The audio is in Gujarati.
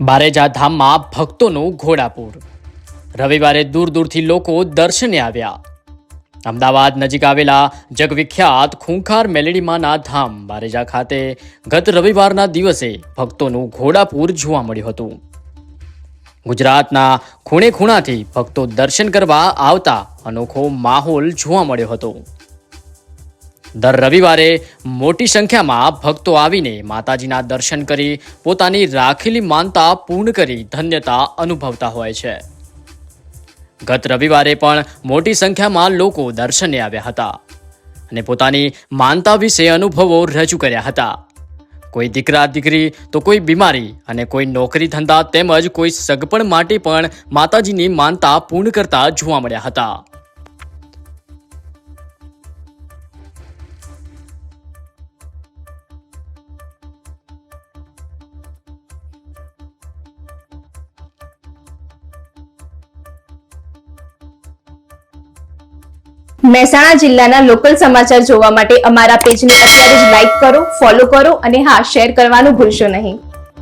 બારેજા ધામમાં ભક્તોનું ઘોડાપૂર. રવિવારે દૂર દૂરથી લોકો દર્શને આવ્યા. અમદાવાદ નજીક આવેલા જગવિખ્યાત ખૂંખાર મેલેડીમાના ધામ બારેજા ખાતે ગત રવિવારના દિવસે ભક્તોનું ઘોડાપૂર જોવા મળ્યું હતું. ગુજરાતના ખૂણે ખૂણાથી ભક્તો દર્શન કરવા આવતા અનોખો માહોલ જોવા મળ્યો હતો. દર રવિવારે મોટી સંખ્યામાં ભક્તો આવીને માતાજીના દર્શન કરી પોતાની રાખેલી માનતા પૂર્ણ કરી ધન્યતા અનુભવતા હોય છે. ગત રવિવારે પણ મોટી સંખ્યામાં લોકો દર્શને આવ્યા હતા અને પોતાની માનતા વિશે અનુભવો રજૂ કર્યા હતા. કોઈ દીકરા દીકરી તો કોઈ બીમારી અને કોઈ નોકરી ધંધા તેમજ કોઈ સગપણ માટે પણ માતાજીની માનતા પૂર્ણ કરતા જોવા મળ્યા હતા. મહેસાણા જિલ્લાના લોકલ સમાચાર જોવા માટે અમારા પેજને અત્યારે જ લાઈક કરો ફોલો કરો અને હા શેર કરવાનું ભૂલશો નહીં.